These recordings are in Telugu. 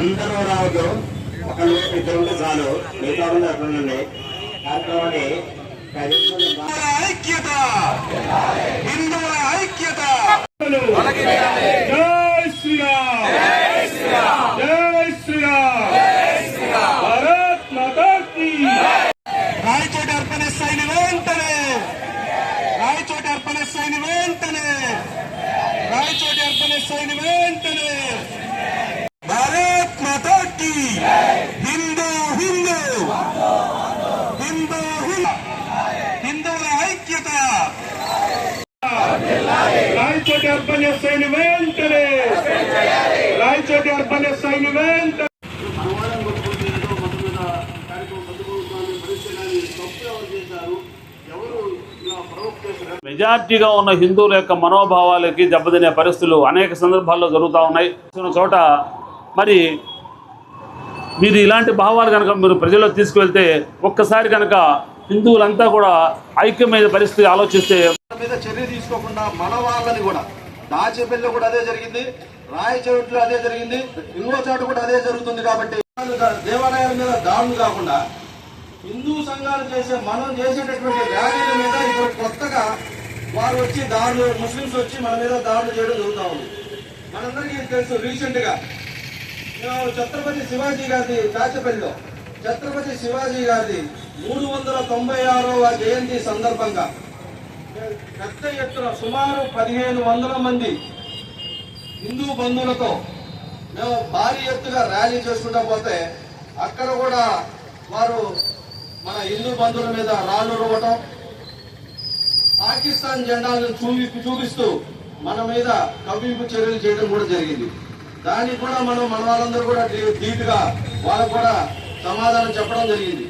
అందరూ రావద్దు ఒకళ్ళు ఇద్దరు ఉంటే చాలు. మిగతా వాళ్ళు అక్కడ ఉండండి. కార్యక్రమాన్ని ఐక్యత. హిందువుల ఐక్యత. జై శ్రీరామ్. జై శ్రీరామ్. భారత్ మాతా కీ. రాయచోటి అర్పణ వెంటనే. రాయచోటి అర్పణ వెంటనే. రాయచోటి అర్పణ వెంటనే భారత్ మాతా కీ హిందూ హిందూ హిందూ హిందూ హిందువుల ఐక్యత. రాయచోటి అర్పణ స్థాయిని వెంటనే. రాయచోటి అర్పణ స్థాయిని వెంటనే. మెజార్టీగా ఉన్న హిందువుల యొక్క మనోభావాలకి దెబ్బతినే పరిస్థితులు అనేక సందర్భాల్లో జరుగుతూ ఉన్నాయి. చోట మరి మీరు ఇలాంటి భావాలు కనుక మీరు ప్రజల్లో తీసుకువెళ్తే ఒక్కసారి కనుక హిందువులంతా కూడా ఐక్యమైన పరిస్థితి ఆలోచిస్తే మీద చర్య తీసుకోకుండా మన వాళ్ళని కూడా. దాచేపల్లిలో కూడా అదే జరిగింది. రాయచోట్లో అదే జరిగింది. ఇంకో చోట కూడా అదే జరుగుతుంది కాబట్టి దేవాలయాల మీద దాడులు కాకుండా హిందూ సంఘాలు చేసే మనం చేసేటటువంటి ర్యాలీల మీద ఇప్పుడు కొత్తగా వారు వచ్చి దాడులు ముస్లింస్ వచ్చి మన మీద దాడులు చేయడం జరుగుతూ ఉంది. మనందరికీ తెలుసు రీసెంట్గా. మేము ఛత్రపతి శివాజీ గారిది దాచేపల్లిలో ఛత్రపతి శివాజీ గారిది మూడు వందల తొంభై ఆరవ జయంతి సందర్భంగా పెద్ద ఎత్తున సుమారు పదిహేను వందల మంది హిందూ బంధువులతో మేము భారీ ఎత్తుగా ర్యాలీ చేసుకుంటా పోతే అక్కడ కూడా వారు మన హిందూ బంధువుల మీద రాళ్ళు రువ్వటం పాకిస్తాన్ జెండాలను చూపి చూపిస్తూ మన మీద కవ్వింపు చర్యలు చేయడం కూడా జరిగింది. దానికి కూడా మనం మన వాళ్ళందరూ కూడా ధీ- ధీటుగా వాళ్ళకు కూడా సమాధానం చెప్పడం జరిగింది.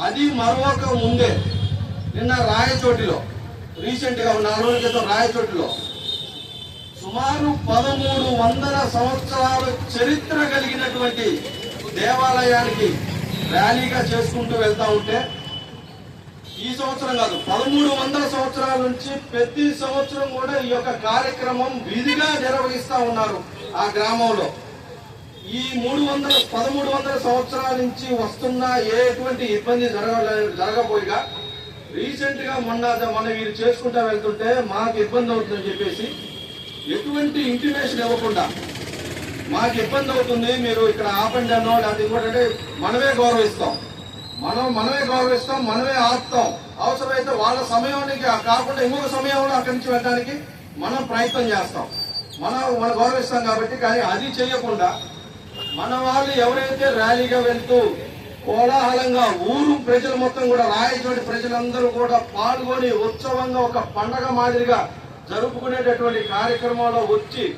అది మరొక ముందే. నిన్న రాయచోటిలో రీసెంట్గా నాలుగు రోజుల క్రితం రాయచోటిలో సుమారు పదమూడు వందల సంవత్సరాల చరిత్ర కలిగినటువంటి దేవాలయానికి ర్యాలీగా చేసుకుంటూ వెళ్తా ఉంటే ఈ సంవత్సరం కాదు పదమూడు వందల సంవత్సరాల నుంచి ప్రతి సంవత్సరం కూడా ఈ యొక్క కార్యక్రమం విధిగా నిర్వహిస్తా ఉన్నారు ఆ గ్రామంలో. ఈ మూడు వందల పదమూడు వందల సంవత్సరాల నుంచి వస్తున్న ఎటువంటి ఇబ్బంది జరగ జరగబోయిగా రీసెంట్గా మొన్న మొన్న వీరు చేసుకుంటా వెళ్తుంటే మాకు ఇబ్బంది అవుతుందని చెప్పేసి ఎటువంటి ఇంటిమేషన్ ఇవ్వకుండా మాకు ఇబ్బంది అవుతుంది మీరు ఇక్కడ ఆపండి అన్నో లేకపోతే ఇంకోటంటే మనమే గౌరవిస్తాం. మనం మనమే గౌరవిస్తాం మనమే ఆపుతాం. అవసరమైతే వాళ్ళ సమయానికి కాకుండా ఇంకొక సమయంలో అక్కడి నుంచి వెళ్ళడానికి మనం ప్రయత్నం చేస్తాం. మనం మనం గౌరవిస్తాం కాబట్టి కానీ అది చేయకుండా మన వాళ్ళు ఎవరైతే ర్యాలీగా వెళ్తూ కోలాహలంగా ఊరు ప్రజలు మొత్తం కూడా రాయచోటి ప్రజలందరూ కూడా పాల్గొని ఉత్సవంగా ఒక పండగ మాదిరిగా జరుపుకునేటటువంటి కార్యక్రమంలో వచ్చి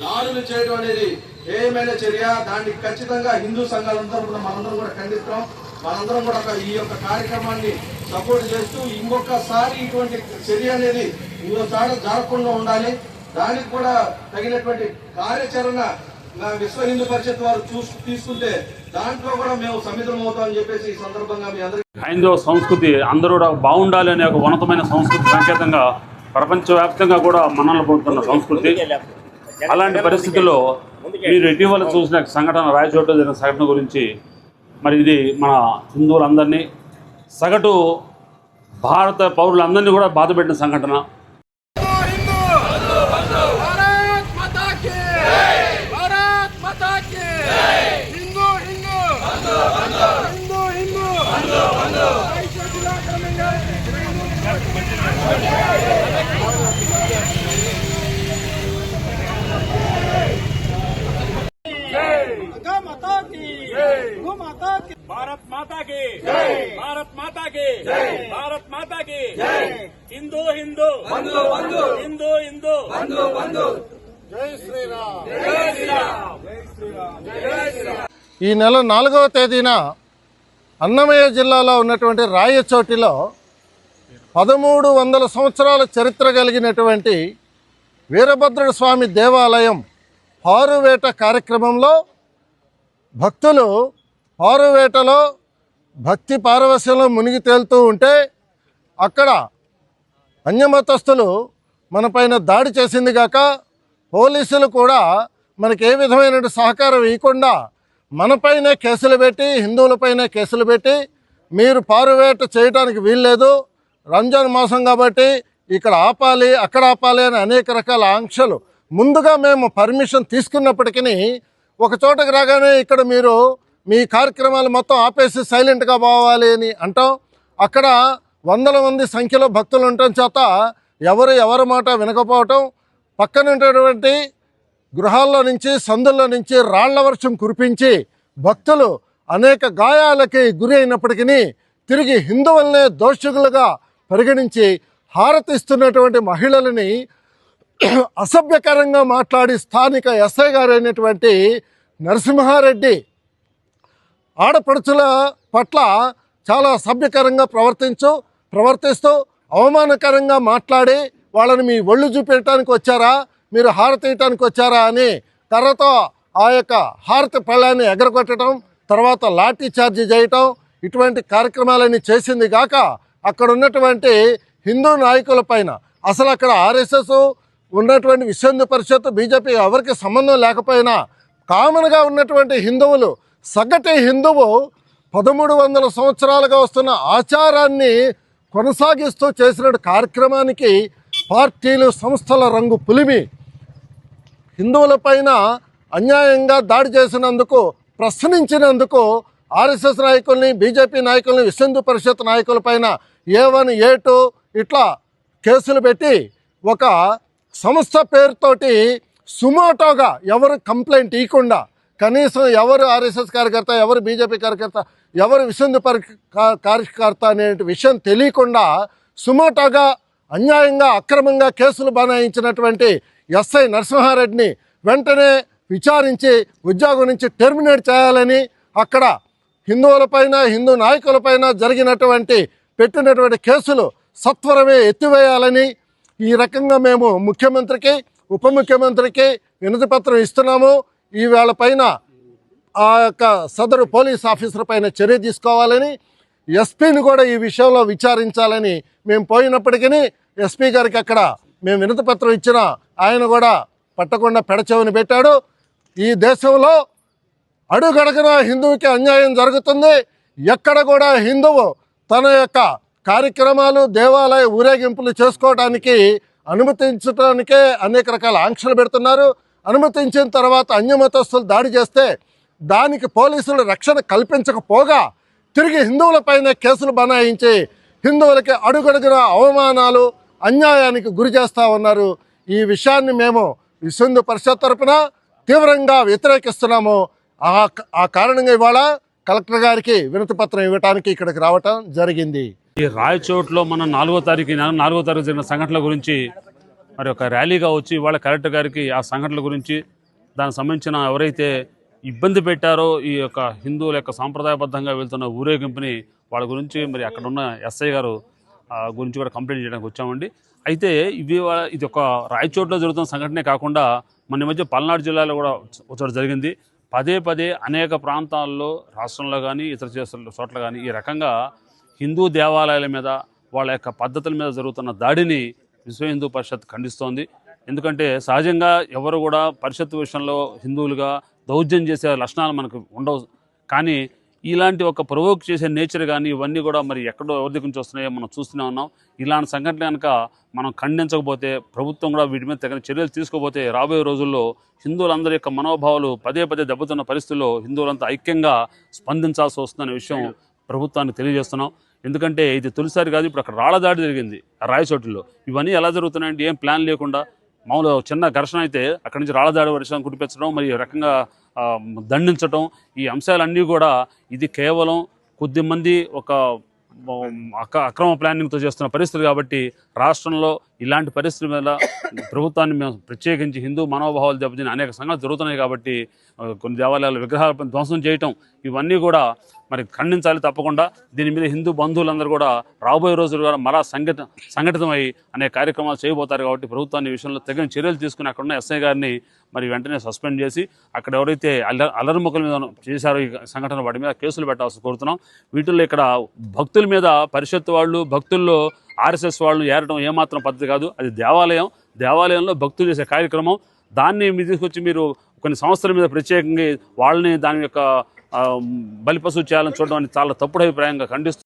దాడులు చేయడం అనేది ఏమైనా చర్య? దాన్ని ఖచ్చితంగా హిందూ సంఘాలందరూ కూడా మనందరం కూడా ఖండిస్తాం. మనందరం కూడా ఒక- ఈ యొక్క కార్యక్రమాన్ని సపోర్ట్ చేస్తూ ఇంకొకసారి ఇటువంటి చర్య అనేది ఇంకోసారి జరగకుండా ఉండాలి. దానికి కూడా తగినటువంటి కార్యాచరణ విశ్వ హిందూ పరిషత్ వారు చూసు తీసుకుంటే దాంట్లో కూడా మేము సమితం అవుతామని చెప్పేసి ఈ సందర్భంగా మీ అందరికీ హైందవ సంస్కృతి అందరూ కూడా బాగుండాలి అనే ఒక ఉన్నతమైన సంస్కృతి సంకేతంగా ప్రపంచవ్యాప్తంగా కూడా మన్నలు పొందుతున్న సంస్కృతి. అలాంటి పరిస్థితుల్లో మీరు ఇటీవల చూసిన సంఘటన రాయచోట జరిగిన సంఘటన గురించి మరి ఇది మన హిందువులందరినీ సగటు భారత పౌరులందరినీ కూడా బాధపెట్టిన సంఘటన. భారత్ మాతా కి భారత్ మాతా కి భారత్ మాతా కి హిందూ హిందూ. హిందూ హిందూ. ఈ నెల నాలుగవ తేదీన అన్నమయ్య జిల్లాలో ఉన్నటువంటి రాయచోటిలో పదమూడు వందల సంవత్సరాల చరిత్ర కలిగినటువంటి వీరభద్రుడు స్వామి దేవాలయం పారువేట కార్యక్రమంలో భక్తులు పారువేటలో భక్తి పారవశ్యంలో మునిగి తేలుతూ ఉంటే అక్కడ అన్యమతస్థులు మనపైన దాడి చేసింది కాక పోలీసులు కూడా మనకి ఏ విధమైన సహకారం ఇవ్వకుండా మనపైనే కేసులు పెట్టి హిందువులపైనే కేసులు పెట్టి మీరు పారువేట చేయడానికి వీల్లేదు. రంజాన్ మాసం కాబట్టి ఇక్కడ ఆపాలి అక్కడ ఆపాలి అని అనేక రకాల ఆంక్షలు. ముందుగా మేము పర్మిషన్ తీసుకున్నప్పటికీ ఒక చోటకు రాగానే ఇక్కడ మీరు మీ కార్యక్రమాలు మొత్తం ఆపేసి సైలెంట్గా పోవాలి అని అంటాం. అక్కడ వందల మంది సంఖ్యలో భక్తులు ఉండటం చేత ఎవరు ఎవరి మాట వినకపోవటం. పక్కన ఉన్నటువంటి గృహాల్లో నుంచి సందుల్లో నుంచి రాళ్ళ వర్షం కురిపించి భక్తులు అనేక గాయాలకి గురి అయినప్పటికీ తిరిగి హిందువులనే దోషకులుగా పరిగణించి హారతిస్తున్నటువంటి మహిళలని అసభ్యకరంగా మాట్లాడి స్థానిక ఎస్ఐ గారు అయినటువంటి నరసింహారెడ్డి ఆడపడుచుల పట్ల చాలా సభ్యకరంగా ప్రవర్తించు ప్రవర్తిస్తూ అవమానకరంగా మాట్లాడి వాళ్ళని మీ ఒళ్ళు చూపెట్టడానికి వచ్చారా? మీరు హారతీయటానికి వచ్చారా అని తర్వాత ఆ యొక్క హారతి పళ్ళాన్ని ఎగరగొట్టడం తర్వాత లాఠీ చార్జీ చేయటం ఇటువంటి కార్యక్రమాలన్నీ చేసింది గాక అక్కడ ఉన్నటువంటి హిందూ నాయకుల పైన అసలు అక్కడ ఆర్ఎస్ఎస్ ఉన్నటువంటి విశ్వ పరిషత్ బీజేపీ ఎవరికి సంబంధం లేకపోయినా కామన్గా ఉన్నటువంటి హిందువులు సగటు హిందువు పదమూడు వందల సంవత్సరాలుగా వస్తున్న ఆచారాన్ని కొనసాగిస్తూ చేసిన కార్యక్రమానికి పార్టీలు సంస్థల రంగు పులిమి. హిందువులపైన అన్యాయంగా దాడి చేసినందుకు ప్రశ్నించినందుకు ఆర్ఎస్ఎస్ నాయకుల్ని బీజేపీ నాయకుల్ని విశ్వ పరిషత్ నాయకులపైన ఏ వన్ ఏ టూ ఇట్లా కేసులు పెట్టి ఒక సంస్థ పేరుతోటి సుమోటోగా ఎవరు కంప్లైంట్ ఇవ్వకుండా కనీసం ఎవరు ఆర్ఎస్ఎస్ కార్యకర్త ఎవరు బీజేపీ కార్యకర్త ఎవరు విశ్వ పరి కార్యకర్త అనే విషయం తెలియకుండా సుమోటోగా అన్యాయంగా అక్రమంగా కేసులు బనాయించినటువంటి ఎస్ఐ నరసింహారెడ్డిని వెంటనే విచారించి ఉద్యోగం నుంచి టెర్మినేట్ చేయాలని అక్కడ హిందువులపైన హిందూ నాయకులపైన జరిగినటువంటి పెట్టినటువంటి కేసులు సత్వరమే ఎత్తివేయాలని ఈ రకంగా మేము ముఖ్యమంత్రికి ఉప ముఖ్యమంత్రికి వినతిపత్రం ఇస్తున్నాము. ఈవేళ పైన ఆ యొక్క సదరు పోలీస్ ఆఫీసర్ పైన చర్య తీసుకోవాలని ఎస్పీని కూడా ఈ విషయంలో విచారించాలని మేము పోయినప్పటికీ ఎస్పీ గారికి అక్కడ మేము వినతిపత్రం ఇచ్చిన ఆయన కూడా పట్టకుండా పెడచెవిని పెట్టాడు. ఈ దేశంలో అడుగడగన హిందువుకి అన్యాయం జరుగుతుంది. ఎక్కడ కూడా హిందువు తన యొక్క కార్యక్రమాలు దేవాలయ ఊరేగింపులు చేసుకోవడానికి అనుమతించడానికే అనేక రకాల ఆంక్షలు పెడుతున్నారు. అనుమతించిన తర్వాత అన్యమతస్తులు దాడి చేస్తే దానికి పోలీసులు రక్షణ కల్పించకపోగా తిరిగి హిందువులపైనే కేసులు బనాయించి హిందువులకి అడుగడుగున అవమానాలు అన్యాయానికి గురి చేస్తూ ఉన్నారు ఈ విషయాన్ని మేము విశ్వందు పరిషత్ తరపున తీవ్రంగా వ్యతిరేకిస్తున్నాము. ఆ ఆ కారణంగా ఇవాళ కలెక్టర్ గారికి వినతి పత్రం ఇవ్వడానికి ఇక్కడికి రావటం జరిగింది. ఈ రాయచోట్లో మన నాలుగో తారీఖు నాలుగో తారీఖు జరిగిన సంఘటనల గురించి మరి ఒక ర్యాలీగా వచ్చి ఇవాళ కలెక్టర్ గారికి ఆ సంఘటనల గురించి దానికి సంబంధించిన ఎవరైతే ఇబ్బంది పెట్టారో ఈ యొక్క హిందువుల యొక్క సాంప్రదాయబద్ధంగా వెళ్తున్న ఊరేగింపుని వాళ్ళ గురించి మరి అక్కడ ఉన్న ఎస్ఐ గారు గురించి కూడా కంప్లైంట్ చేయడానికి వచ్చామండి. అయితే ఇవి ఇది ఒక రాయచోట్లో జరుగుతున్న సంఘటనే కాకుండా మన మధ్య పల్నాడు జిల్లాలో కూడా ఒక చోట జరిగింది. పదే పదే అనేక ప్రాంతాల్లో రాష్ట్రంలో కానీ ఇతర చోట్ల కానీ ఈ రకంగా హిందూ దేవాలయాల మీద వాళ్ళ యొక్క పద్ధతుల మీద జరుగుతున్న దాడిని విశ్వ హిందూ పరిషత్ ఖండిస్తోంది. ఎందుకంటే సహజంగా ఎవరు కూడా పరిషత్ విషయంలో హిందువులుగా దౌర్జన్యం చేసే లక్షణాలు మనకు ఉండవు. కానీ ఇలాంటి ఒక ప్రొవోక్ చేసే నేచర్ కానీ ఇవన్నీ కూడా మరి ఎక్కడో ఎవరి దగ్గర నుంచి వస్తున్నాయో మనం చూస్తూనే ఉన్నాం. ఇలాంటి సంఘటన కనుక మనం ఖండించకపోతే ప్రభుత్వం కూడా వీటి మీద తగిన చర్యలు తీసుకోకపోతే రాబోయే రోజుల్లో హిందువులందరి యొక్క మనోభావాలు పదే పదే దెబ్బతున్న పరిస్థితుల్లో హిందువులంతా ఐక్యంగా స్పందించాల్సి వస్తుందనే విషయం ప్రభుత్వానికి తెలియజేస్తున్నాం. ఎందుకంటే ఇది తొలిసారి కాదు ఇప్పుడు అక్కడ రాళ్ళ దాడి జరిగింది ఆ రాయచోటిలో. ఇవన్నీ ఎలా జరుగుతున్నాయంటే ఏం ప్లాన్ లేకుండా మామూలు చిన్న ఘర్షణ అయితే అక్కడి నుంచి రాళ్ళ దాడి వర్షం కురిపించడం మరి రకంగా దండించడం ఈ అంశాలన్నీ కూడా ఇది కేవలం కొద్ది మంది ఒక అక అక్రమ ప్లానింగ్తో చేస్తున్న పరిస్థితులు కాబట్టి రాష్ట్రంలో ఇలాంటి పరిస్థితుల మీద ప్రభుత్వాన్ని మేము ప్రత్యేకించి హిందూ మనోభావాలు దెబ్బతిని అనేక సంఘాలు జరుగుతున్నాయి కాబట్టి కొన్ని దేవాలయాల విగ్రహాల ధ్వంసం చేయటం ఇవన్నీ కూడా మరి ఖండించాలి తప్పకుండా. దీని మీద హిందూ బంధువులందరూ కూడా రాబోయే రోజులు కూడా మరా సంఘట సంఘటితమై అనే కార్యక్రమాలు చేయబోతారు కాబట్టి ప్రభుత్వాన్ని ఈ విషయంలో తగిన చర్యలు తీసుకుని అక్కడ ఉన్న ఎస్ఐ గారిని మరి వెంటనే సస్పెండ్ చేసి అక్కడ ఎవరైతే అల్ల అల్లరిముఖల మీద చేశారో ఈ సంఘటన వాటి మీద కేసులు పెట్టాల్సి కోరుతున్నాం. వీటిల్లో ఇక్కడ భక్తుల మీద పరిషత్ వాళ్ళు భక్తుల్లో ఆర్ఎస్ఎస్ వాళ్ళు ఏరడం ఏమాత్రం పద్ధతి కాదు. అది దేవాలయం. దేవాలయంలో భక్తులు చేసే కార్యక్రమం. దాన్ని మీరు తీసుకొచ్చి మీరు కొన్ని సంస్థల మీద ప్రత్యేకంగా వాళ్ళని దాని యొక్క బలిపశు చేయాలని చూడడం అనేది చాలా తప్పుడు అభిప్రాయంగా ఖండిస్తూ